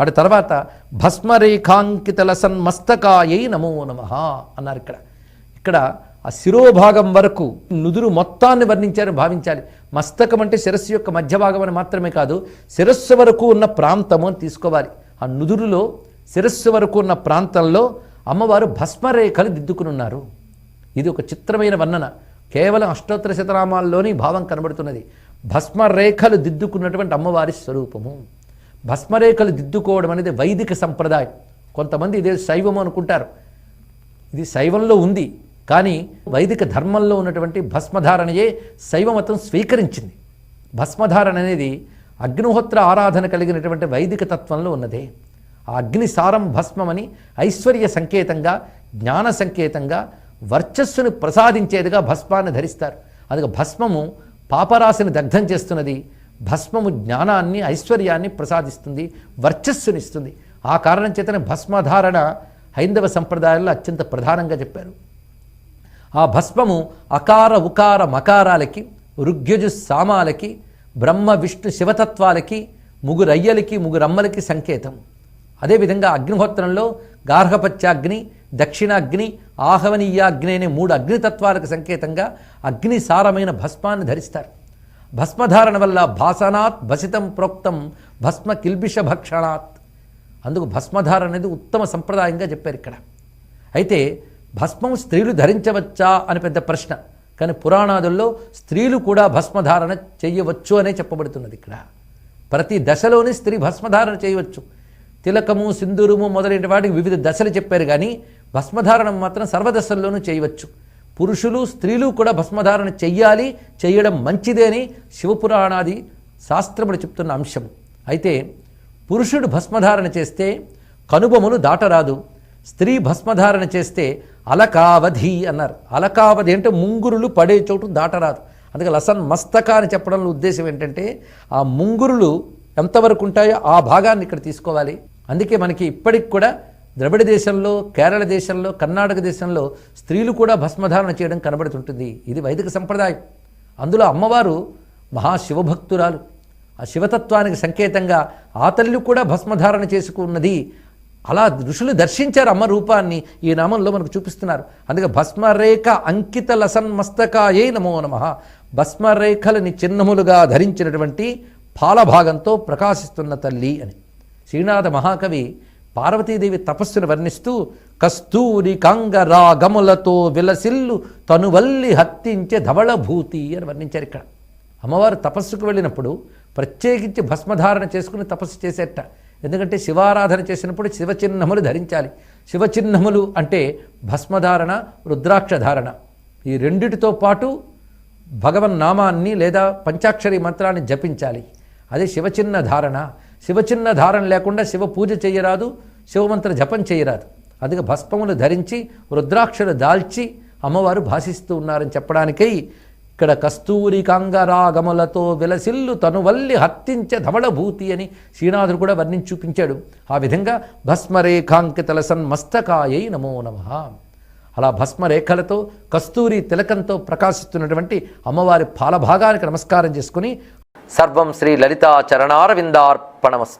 అటు తర్వాత భస్మరేఖాంకితల లసన్ మస్తకాయై నమో నమ అన్నారు ఇక్కడ. ఇక్కడ ఆ శిరోభాగం వరకు నుదురు మొత్తాన్ని వర్ణించారని భావించాలి. మస్తకం అంటే శిరస్సు యొక్క మధ్య భాగం అని మాత్రమే కాదు శిరస్సు వరకు ఉన్న ప్రాంతము అని తీసుకోవాలి. ఆ నుదురులో శిరస్సు వరకు ఉన్న ప్రాంతంలో అమ్మవారు భస్మరేఖలు దిద్దుకుని ఉన్నారు. ఇది ఒక చిత్రమైన వర్ణన. కేవలం అష్టోత్తర శతనామాల్లోని భావం కనబడుతున్నది. భస్మరేఖలు దిద్దుకున్నటువంటి అమ్మవారి స్వరూపము. భస్మరేఖలు దిద్దుకోవడం అనేది వైదిక సంప్రదాయం. కొంతమంది ఇదే శైవం అనుకుంటారు. ఇది శైవంలో ఉంది కానీ వైదిక ధర్మంలో ఉన్నటువంటి భస్మధారణయే శైవమతం స్వీకరించింది. భస్మధారణ అనేది అగ్నిహోత్ర ఆరాధన కలిగినటువంటి వైదిక తత్వంలో ఉన్నదే. ఆ అగ్నిసారం భస్మమని ఐశ్వర్య సంకేతంగా జ్ఞాన సంకేతంగా వర్చస్సును ప్రసాదించేదిగా భస్మాన్ని ధరిస్తారు. అందుకే భస్మము పాపరాశిని దగ్ధం చేస్తున్నది. భస్మము జ్ఞానాన్ని ఐశ్వర్యాన్ని ప్రసాదిస్తుంది వర్చస్సునిస్తుంది. ఆ కారణం చేతనే భస్మధారణ హైందవ సంప్రదాయాల్లో అత్యంత ప్రధానంగా చెప్పారు. ఆ భస్మము అకార ఉకార మకారాలకి ఋగ్యజు సామాలకి బ్రహ్మ విష్ణు శివతత్వాలకి ముగురయ్యలకి ముగురమ్మలకి సంకేతం. అదేవిధంగా అగ్నిహోత్రంలో గార్హపత్యాగ్ని దక్షిణాగ్ని ఆహవనీయాగ్ని అనే మూడు అగ్నితత్వాలకు సంకేతంగా అగ్నిసారమైన భస్మాన్ని ధరిస్తారు. భస్మధారణ వల్ల భాసనాత్ భసితం ప్రోక్తం భస్మ కిల్బిష భక్షణాత్. అందుకు భస్మధారణ అనేది ఉత్తమ సంప్రదాయంగా చెప్పారు ఇక్కడ. అయితే భస్మం స్త్రీలు ధరించవచ్చా అని పెద్ద ప్రశ్న. కానీ పురాణాదుల్లో స్త్రీలు కూడా భస్మధారణ చేయవచ్చు అనే చెప్పబడుతున్నది ఇక్కడ. ప్రతి దశలోనే స్త్రీ భస్మధారణ చేయవచ్చు. తిలకము సింధూరము మొదలైన వాటికి వివిధ దశలు చెప్పారు కానీ భస్మధారణం మాత్రం సర్వదశల్లోనూ చేయవచ్చు. పురుషులు స్త్రీలు కూడా భస్మధారణ చెయ్యాలి చేయడం మంచిదే అని శివపురాణాది శాస్త్రములు చెప్తున్న అంశం. అయితే పురుషుడు భస్మధారణ చేస్తే కనుబొమలు దాటరాదు స్త్రీ భస్మధారణ చేస్తే అలకావధి అన్నారు. అలకావధి అంటే ముంగురులు పడే చోటు దాటరాదు. అందుకే లసన్ మస్తక అని చెప్పడంలో ఉద్దేశం ఏంటంటే ఆ ముంగురులు ఎంతవరకు ఉంటాయో ఆ భాగాన్ని ఇక్కడ తీసుకోవాలి. అందుకే మనకి ఇప్పటికి కూడా ద్రవిడ దేశంలో కేరళ దేశంలో కర్ణాటక దేశంలో స్త్రీలు కూడా భస్మధారణ చేయడం కనబడుతుంటుంది. ఇది వైదిక సంప్రదాయం. అందులో అమ్మవారు మహాశివభక్తురాలు. ఆ శివతత్వానికి సంకేతంగా ఆ తల్లి కూడా భస్మధారణ చేసుకున్నది. అలా ఋషులు దర్శించారు అమ్మ రూపాన్ని. ఈ నామంలో మనకు చూపిస్తున్నారు. అందుకే భస్మరేఖ అంకిత లసన్మస్తకాయే నమో నమ. భస్మరేఖలని చిహ్నములుగా ధరించినటువంటి పాలభాగంతో ప్రకాశిస్తున్న తల్లి అని. శ్రీనాథ మహాకవి పార్వతీదేవి తపస్సును వర్ణిస్తూ కస్తూరి కంగరాగములతో విలసిల్లు తనువల్లి హత్తించే ధవళభూతి అని వర్ణించారు ఇక్కడ. అమ్మవారు తపస్సుకు వెళ్ళినప్పుడు ప్రత్యేకించి భస్మధారణ చేసుకుని తపస్సు చేసేట. ఎందుకంటే శివారాధన చేసినప్పుడు శివచిహ్నములు ధరించాలి. శివచిహ్నములు అంటే భస్మధారణ రుద్రాక్ష ధారణ ఈ రెండిటితో పాటు భగవన్ నామాన్ని లేదా పంచాక్షరి మంత్రాన్ని జపించాలి. అదే శివచిహ్న ధారణ శివ చిన్న ధారణ లేకుండా శివ పూజ చేయరాదు శివమంత్ర జపం చేయరాదు. అందుకే భస్మములు ధరించి రుద్రాక్షలు దాల్చి అమ్మవారు భాషిస్తూ ఉన్నారని చెప్పడానికై ఇక్కడ కస్తూరి కాంగరాగములతో విలసిల్లు తనువల్లి హత్తించే ధవళభూతి అని శ్రీనాథుడు కూడా వర్ణించి చూపించాడు. ఆ విధంగా భస్మరేఖాంకితల సన్మస్తకాయై నమో నమ. అలా భస్మరేఖలతో కస్తూరి తిలకంతో ప్రకాశిస్తున్నటువంటి అమ్మవారి పాలభాగానికి నమస్కారం చేసుకుని சர்வம் ஸ்ரீ லலிதா சரணாரவிந்தார்ப்பணமஸ்து